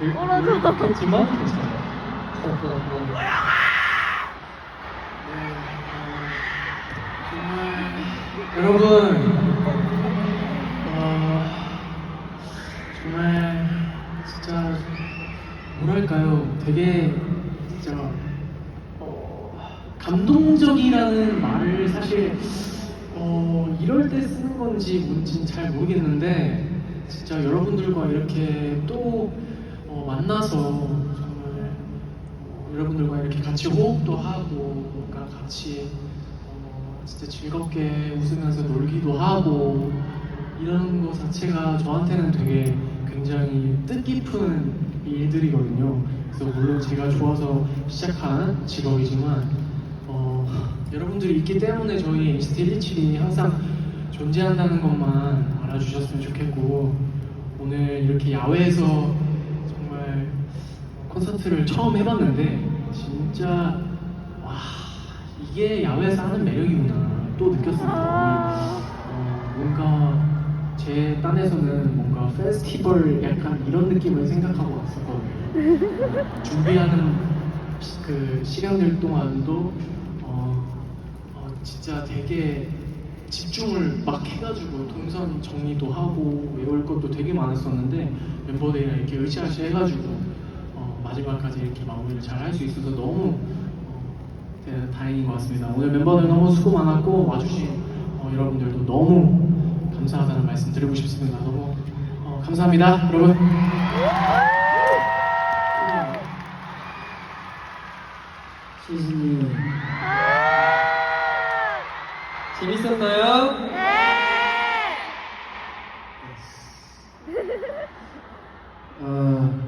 했지만 괜찮아요. 여러분, 어, 정말 진짜 뭐랄까요, 되게 진짜 어, 감동적이라는 말을 사실 어, 이럴 때 쓰는 건지 뭔지는 잘 모르겠는데 진짜 여러분들과 이렇게 또 어, 만나서 정말 어, 여러분들과 이렇게 같이 호흡도 하고 뭔가 같이 어, 진짜 즐겁게 웃으면서 놀기도 하고 이런 거 자체가 저한테는 되게 굉장히 뜻깊은 일들이거든요. 그래서 물론 제가 좋아서 시작한 직업이지만 어, 여러분들이 있기 때문에 저희 NCT 127이 항상 존재한다는 것만 알아주셨으면 좋겠고 오늘 이렇게 야외에서 콘서트를 처음 해봤는데 진짜 와 이게 야외에서 하는 매력이구나 또 느꼈습니다. 오늘 어, 뭔가 제 딴에서는 뭔가 페스티벌 약간 이런 느낌을 생각하고 왔었거든요. 준비하는 시- 그 시간들 동안도 어, 어, 진짜 되게 집중을 막 해가지고 동선 정리도 하고 외울 것도 되게 많았었는데 멤버들이랑 이렇게 으쌰으쌰 해가지고 어, 마지막까지 이렇게 마무리를 잘 할 수 있어서 너무 어, 네, 다행인 것 같습니다. 오늘 멤버들 너무 수고 많았고 와주신 어, 여러분들도 너무 감사하다는 말씀 드리고 싶습니다. 너무 어, 감사합니다, 여러분. 시즌이 재밌었나요? 아,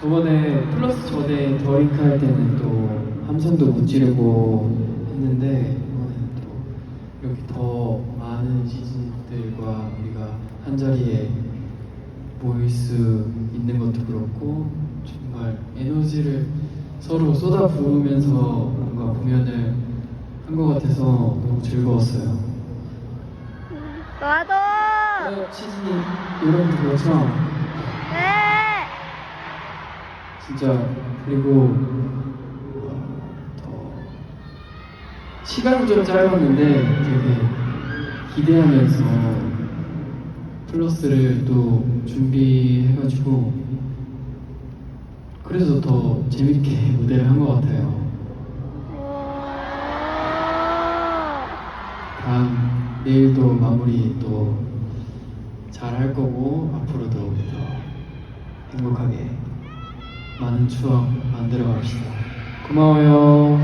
저번에 플러스 전에 더링크 할 때는 또 함성도 못 지르고 했는데 이번에는 또 이렇게 더 많은 시즌들과 우리가 한 자리에 모일 수 있는 것도 그렇고 정말 에너지를 서로 쏟아 부으면서 뭔가 공연을 한 것 같아서 너무 즐거웠어요. 나도. 어, 시즌이 여러분도 그렇죠? 네. 진짜 그리고 더 시간은 좀 짧았는데 되게 기대하면서 플러스를 또 준비해가지고 그래서 더 재밌게 무대를 한 것 같아요. 다음 내일도 마무리 또 잘 할 거고 앞으로도 더 행복하게 많은 추억 만들어 갑시다. 고마워요.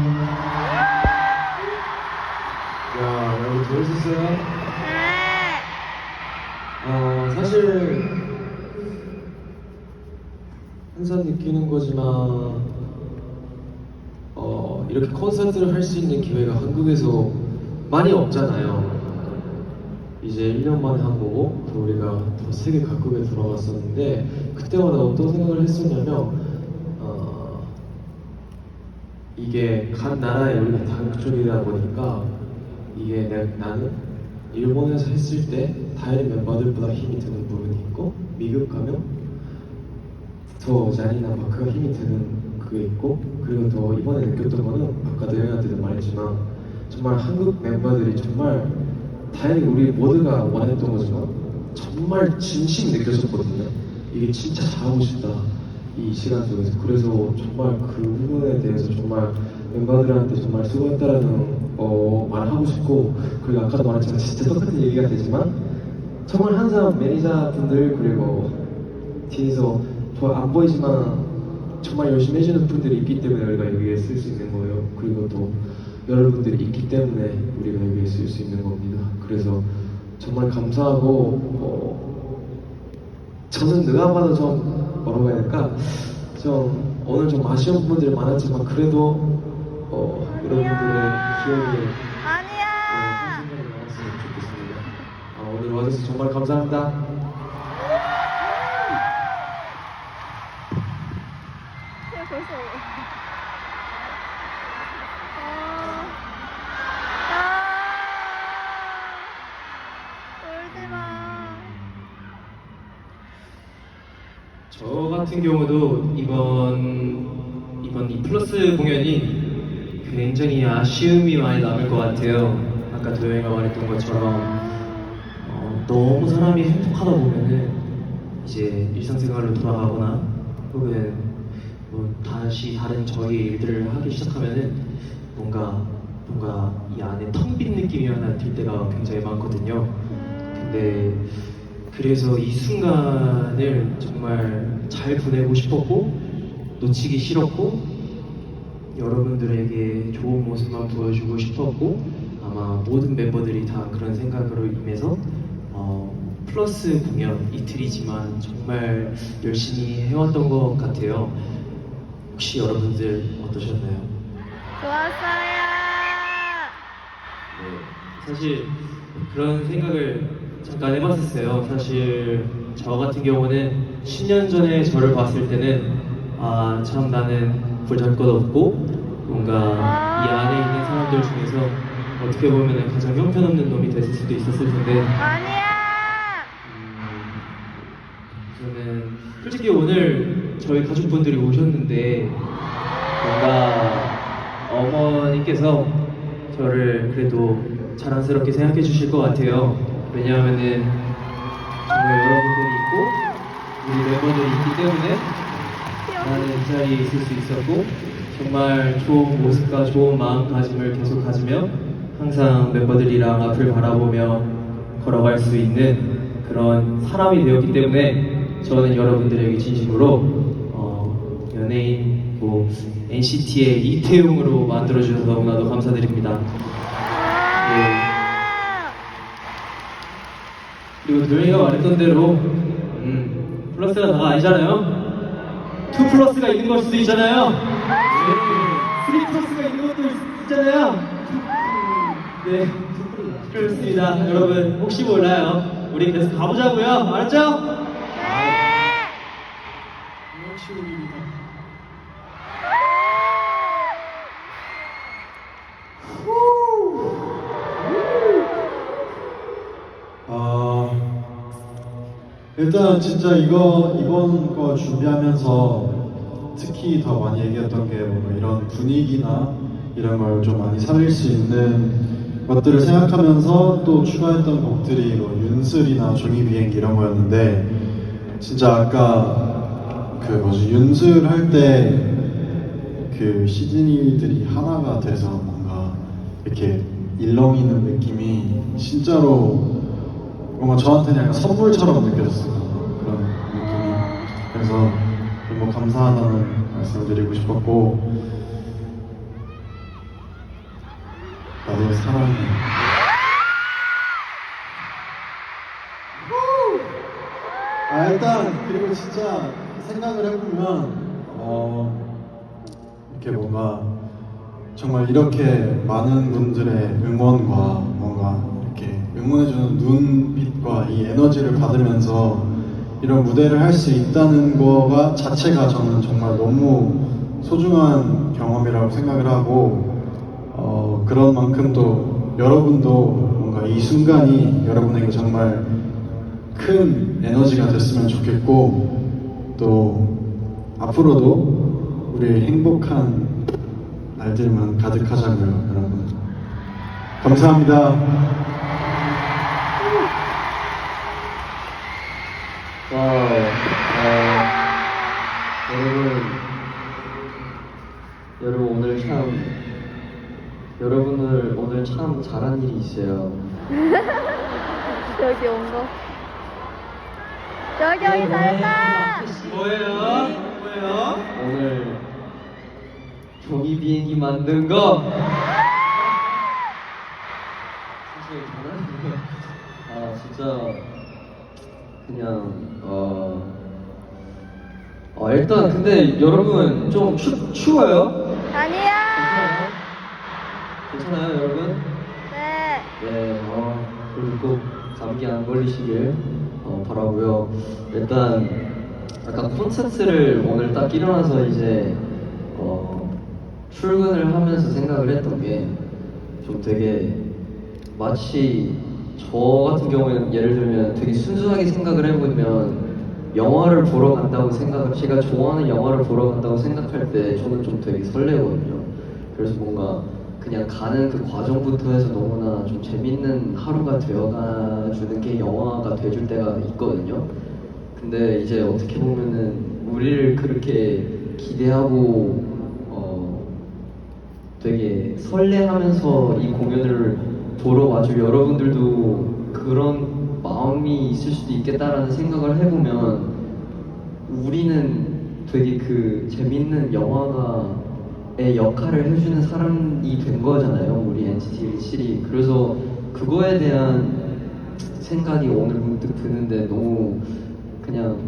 야, 여러분? 네. 어, 사실 항상 느끼는 거지만 어, 이렇게 콘서트를 할 수 있는 기회가 한국에서 많이 없잖아요. 이제 1년 만에 한 거고 또 우리가 또 세계 각국에 들어갔었는데 그때마다 어떤 생각을 했었냐면 어, 이게 각 나라에 우리가 다국적이다 보니까 이게 내, 나는 일본에서 했을 때 다른 멤버들보다 힘이 드는 부분이 있고 미국 가면 더 잔이나 마크가 힘이 드는 그게 있고 그리고 또 이번에 느꼈던 거는 아까도 형한테도 말했지만 정말 한국 멤버들이 정말 다행히 우리 모두가 원했던 거지만 정말 진심 느껴졌거든요. 이게 진짜 잘하고 싶다 이 시간 속에서 그래서 정말 그 부분에 대해서 정말 멤버들한테 정말 수고했다라는 어, 말하고 싶고 그리고 아까도 말했지만 진짜 똑같은 얘기가 되지만 정말 항상 매니저분들 그리고 뒤에서 더안 보이지만 정말 열심히 해주는 분들이 있기 때문에 우리가 여기에 쓸 수 있는 거예요. 그리고 또 여러분들이 있기 때문에 우리가 여기에 쓸 수 있는 겁니다. 그래서 정말 감사하고 어, 저는 봐도 좀 뭐라고 해야 될까 좀 오늘 좀 아쉬운 부분들이 많았지만 그래도 어, 여러분들의 기억에 아니야. 어, 나왔으면 좋겠습니다. 아, 오늘 와주셔서 정말 감사합니다. 아. 아. 울지 마. 저 같은 경우도 이번 이번 이 플러스 공연이 굉장히 아쉬움이 많이 남을 것 같아요. 아까 도영이가 말했던 것처럼 어, 너무 사람이 행복하다 보면은 이제 일상생활로 돌아가거나 혹은 뭐 다시 다른 저희 일들을 하기 시작하면은 뭔가 뭔가 이 안에 텅 빈 느낌이 하나 들 때가 굉장히 많거든요. 근데 그래서 이 순간을 정말 잘 보내고 싶었고 놓치기 싫었고 여러분들에게 좋은 모습만 보여주고 싶었고 아마 모든 멤버들이 다 그런 생각으로 임해서 어, 플러스 공연 이틀이지만 정말 열심히 해왔던 것 같아요. 혹시 여러분들 어떠셨나요? 좋았어요. 네, 사실 그런 생각을 잠깐 해봤었어요. 사실 저 같은 경우는 10년 전에 저를 봤을 때는 아 참 나는 볼잘것 없고 뭔가 이 안에 있는 사람들 중에서 어떻게 보면 가장 형편없는 놈이 됐을 수도 있었을 텐데 아니야. 음, 저는 솔직히 오늘 저희 가족분들이 오셨는데 뭔가 어머니께서 저를 그래도 자랑스럽게 생각해 주실 것 같아요. 왜냐하면은 정말 여러분들이 있고 우리 멤버들이 있기 때문에 나는 이 자리에 있을 수 있었고 정말 좋은 모습과 좋은 마음가짐을 계속 가지며 항상 멤버들이랑 앞을 바라보며 걸어갈 수 있는 그런 사람이 되었기 때문에 저는 여러분들에게 진심으로 어, 연예인 뭐 NCT의 이태용으로 만들어주셔서 너무나도 감사드립니다. 네. 그리고 도영이가 말했던 대로 음, 플러스가 다가 아니잖아요. 투 플러스가 있는 걸 수도 있잖아요. 네, 쓰리 플러스가 있는 것도 있- 있잖아요. 네, 그렇습니다. 여러분 혹시 몰라요. 우리 계속 가보자고요. 알았죠? 네. 역시 우리입니다. 일단 진짜 이거 이번 거 준비하면서 특히 더 많이 얘기했던 게 뭔가 이런 분위기나 이런 걸 좀 많이 살릴 수 있는 것들을 생각하면서 또 추가했던 곡들이 뭐 윤슬이나 종이 비행기 이런 거였는데 진짜 아까 그 뭐지 윤슬 할 때 그 시즈니들이 하나가 돼서 뭔가 이렇게 일렁이는 느낌이 진짜로 뭔가 저한테는 약간 선물처럼 느껴졌어요. 그런 느낌이. 그래서 너무 감사하다는 말씀을 드리고 싶었고, 나도 사랑해. 아, 일단, 그리고 진짜 생각을 해보면, 어, 이렇게 뭔가 정말 이렇게 많은 분들의 응원과 뭔가 이렇게 응원해주는 눈빛 과 이 에너지를 받으면서 이런 무대를 할 수 있다는 거가 자체가 저는 정말 너무 소중한 경험이라고 생각을 하고 어, 그런 만큼 또 여러분도 뭔가 이 순간이 여러분에게 정말 큰 에너지가 됐으면 좋겠고 또 앞으로도 우리 행복한 날들만 가득하자고요, 여러분. 감사합니다. 여러분 오늘 참, 여러분을 오늘 참 잘한 일이 있어요. 여기 온 거. 여기 여기 잘했다. 뭐예요? 뭐예요? 오늘 종이 비행기 만든 거. 사실 저는 아 진짜 그냥 어, 어 일단 근데 여러분 좀 추, 추워요? 아니야. 괜찮아요 여러분? 네. 네, 어, 그리고 꼭 감기 안 걸리시길 어, 바라고요. 일단 아까 콘서트를 오늘 딱 일어나서 이제 어, 출근을 하면서 생각을 했던 게 좀 되게 마치 저 같은 경우에는 예를 들면 되게 순수하게 생각을 해보면 영화를 보러 간다고 생각을 제가 좋아하는 영화를 보러 간다고 생각할 때 저는 좀 되게 설레거든요. 그래서 뭔가 그냥 가는 그 과정부터 해서 너무나 좀 재밌는 하루가 되어가 주는 게 영화가 돼줄 때가 있거든요. 근데 이제 어떻게 보면은 우리를 그렇게 기대하고 어 되게 설레하면서 이 공연을 보러 와줄 여러분들도 그런 마음이 있을 수도 있겠다라는 생각을 해보면 우리는 되게 그 재밌는 영화가의 역할을 해주는 사람이 된 거잖아요. 우리 NCT 127이. 그래서 그거에 대한 생각이 오늘 문득 드는데 너무 그냥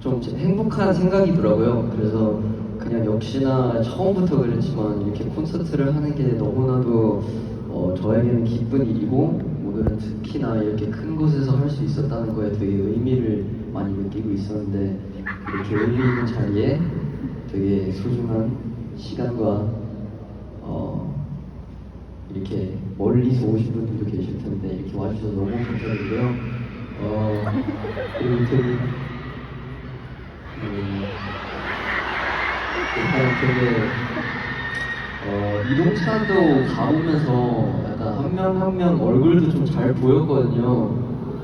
좀 행복한 생각이더라고요. 그래서 그냥 역시나 처음부터 그랬지만 이렇게 콘서트를 하는 게 너무나도 어, 저에게는 기쁜 일이고 오늘은 특히나 이렇게 큰 곳에서 할 수 있었다는 거에 되게 의미를 많이 느끼고 있었는데 이렇게 있는 자리에 되게 소중한 시간과 어, 이렇게 멀리서 오신 분들도 계실 텐데 이렇게 와주셔서 너무 감사드리고요. 어, 그리고 되게 음, 일단 되게 어, 이동찬도 가보면서 한 명 한 명 얼굴도 좀 잘 보였거든요.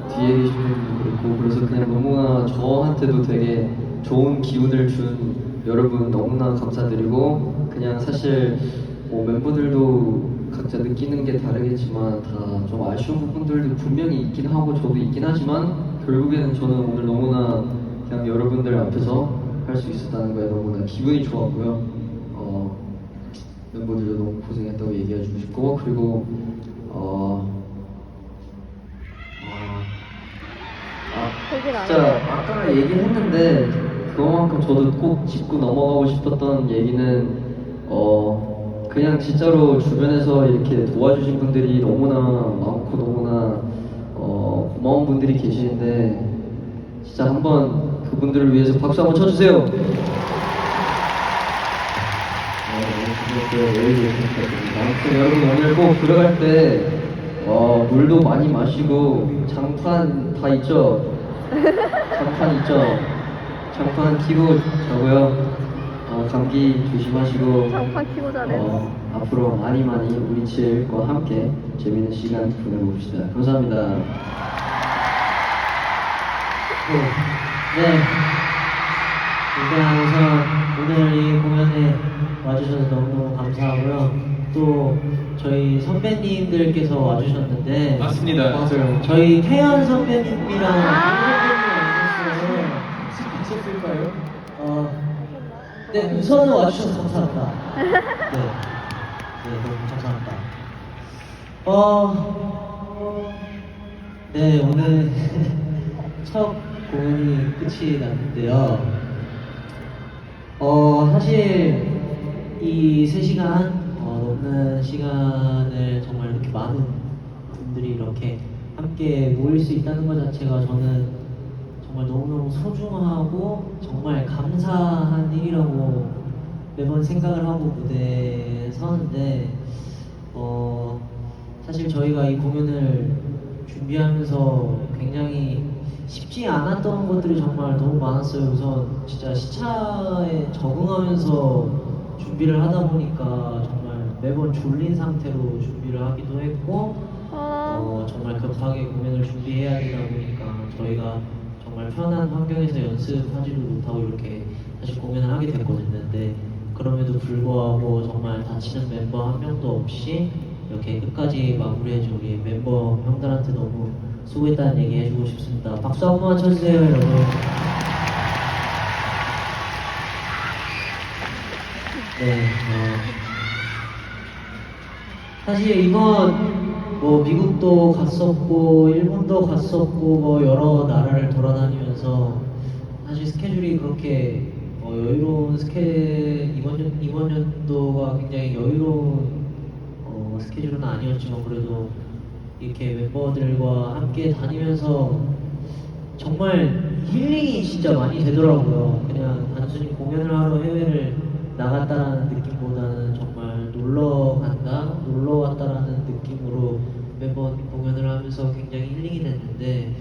뒤에 계신 분도 그렇고 그래서 그냥 너무나 저한테도 되게 좋은 기운을 준 여러분 너무나 감사드리고 그냥 사실 뭐 멤버들도 각자 느끼는 게 다르겠지만 다 좀 아쉬운 부분들도 분명히 있긴 하고 저도 있긴 하지만 결국에는 저는 오늘 너무나 그냥 여러분들 앞에서 할 수 있었다는 거에 너무나 기분이 좋았고요. 어, 멤버들도 너무 고생했다고 얘기해 주고 싶고 그리고 어, 아, 아, 진짜 아까 얘기했는데 그거만큼 저도 꼭 짚고 넘어가고 싶었던 얘기는 어 그냥 진짜로 주변에서 이렇게 도와주신 분들이 너무나 많고 너무나 어 고마운 분들이 계시는데 진짜 한번 그분들을 위해서 박수 한번 쳐주세요. 어, 네, 아무튼 여러분 오늘 꼭 들어갈 때 어, 물도 많이 마시고 장판 다 있죠? 장판 있죠? 장판 끼고 자고요. 어, 감기 조심하시고 장판 키고 자네. 어, 앞으로 많이 많이 우리 칠과 함께 재밌는 시간 보내봅시다. 감사합니다. 네. 일단 우선 오늘 이 공연에 와주셔서 너무 감사하고요. 또 저희 선배님들께서 와주셨는데 맞습니다. 맞아요. 저희 태연 선배님이랑 아. 선배님 있었을까요? 어, 네 우선은 와주셔서 감사합니다. 네, 네 너무 감사합니다. 어, 네 오늘 첫 공연이 끝이 났는데요. 어 사실 이 3시간 어, 넘는 시간을 정말 이렇게 많은 분들이 이렇게 함께 모일 수 있다는 것 자체가 저는 정말 너무너무 소중하고 정말 감사한 일이라고 매번 생각을 하고 무대에 서는데 어 사실 저희가 이 공연을 준비하면서 굉장히 쉽지 않았던 것들이 정말 너무 많았어요. 우선 진짜 시차에 적응하면서 준비를 하다 보니까 정말 매번 졸린 상태로 준비를 하기도 했고 어, 정말 급하게 공연을 준비해야 되다 보니까 저희가 정말 편한 환경에서 연습하지도 못하고 이렇게 사실 공연을 하게 됐거든요. 근데 그럼에도 불구하고 정말 다치는 멤버 한 명도 없이 이렇게 끝까지 마무리해준 우리 멤버 형들한테 너무 수고했다는 얘기 해주고 싶습니다. 박수 한 번만 쳐주세요, 여러분. 네, 어, 사실 이번 뭐 미국도 갔었고 일본도 갔었고 뭐 여러 나라를 돌아다니면서 사실 스케줄이 그렇게 어, 여유로운 스케 이번 연, 이번 연도가 굉장히 여유로운 어, 스케줄은 아니었지만 그래도 이렇게 멤버들과 함께 다니면서 정말 힐링이 진짜 많이 되더라고요. 그냥 단순히 공연을 하러 해외를 나갔다라는 느낌보다는 정말 놀러 간다, 놀러 왔다라는 느낌으로 매번 공연을 하면서 굉장히 힐링이 됐는데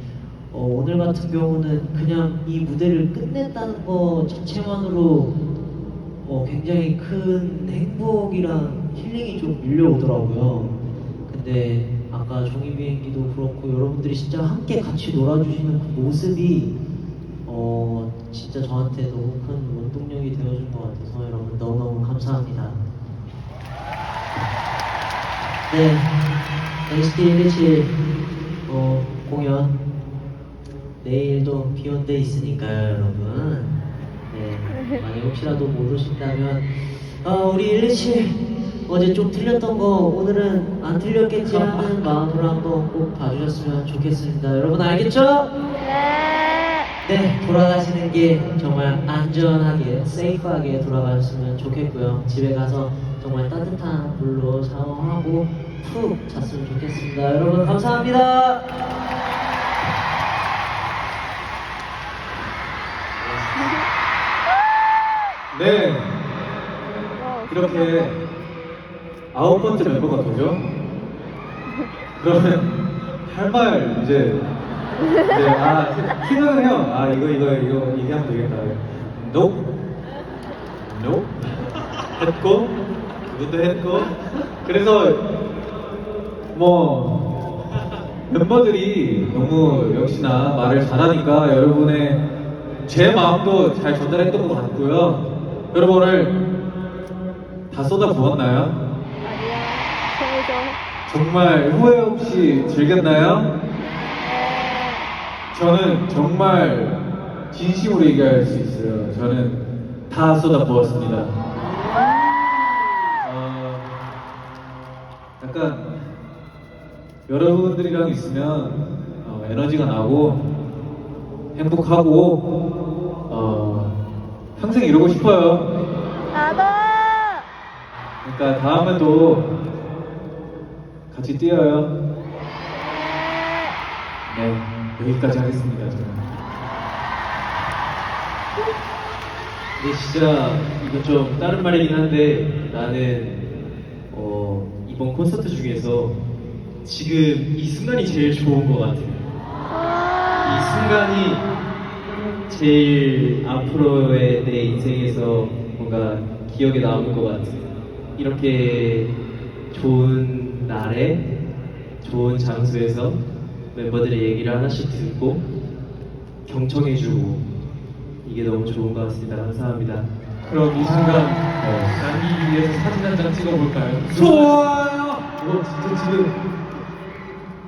어, 오늘 같은 경우는 그냥 이 무대를 끝냈다는 것 자체만으로 어, 굉장히 큰 행복이랑 힐링이 좀 밀려오더라고요. 근데 아까 종이 비행기도 그렇고 여러분들이 진짜 함께 같이 놀아주시는 그 모습이 어, 진짜 저한테 너무 큰 원동력이 되어준 것 같아서 여러분 너무너무 감사합니다. 네, NCT 127 어, 공연 내일도 비온데 있으니까요, 여러분. 네, 만약 혹시라도 모르신다면 어, 우리 127 어제 좀 틀렸던 거 오늘은 안 틀렸겠지 하는 마음으로 한번 꼭 봐주셨으면 좋겠습니다. 여러분 알겠죠? 네. 네, 돌아가시는 게 정말 안전하게, 세이프하게 돌아가셨으면 좋겠고요. 집에 가서 정말 따뜻한 물로 샤워하고 푹 잤으면 좋겠습니다. 여러분 감사합니다. 네, 와, 이렇게 아홉 번째 멤버가 되죠? 그러면 할 말 이제 이제 아 세- 생각을 해요. 아 이거 이거 이거 얘기하면 되겠다. No, no 했고 그것도 했고 그래서 뭐 멤버들이 너무 역시나 말을 잘하니까 여러분의 제 마음도 잘 전달했던 것 같고요. 여러분 오늘 다 쏟아 부었나요? 정말 후회 없이 즐겼나요? 네. 저는 정말 진심으로 얘기할 수 있어요. 저는 다 쏟아 부었습니다. 어, 약간 여러분들이랑 있으면 어, 에너지가 나고 행복하고 어, 평생 이러고 싶어요. 나도. 그러니까 다음에도 같이 뛰어요. 네, 여기까지 하겠습니다. 저는. 근데 진짜 이거 좀 다른 말이긴 한데 나는 어, 이번 콘서트 중에서 지금 이 순간이 제일 좋은 것 같아요. 이 순간이 제일 앞으로의 내 인생에서 뭔가 기억에 남을 것 같아요. 이렇게 좋은 날에 좋은 장소에서 멤버들의 얘기를 하나씩 듣고 경청해주고 이게 너무 좋은 것 같습니다. 감사합니다. 그럼 이 순간 남기 위해서 사진 한 장 찍어볼까요? 좋아요. 이거 진짜 지금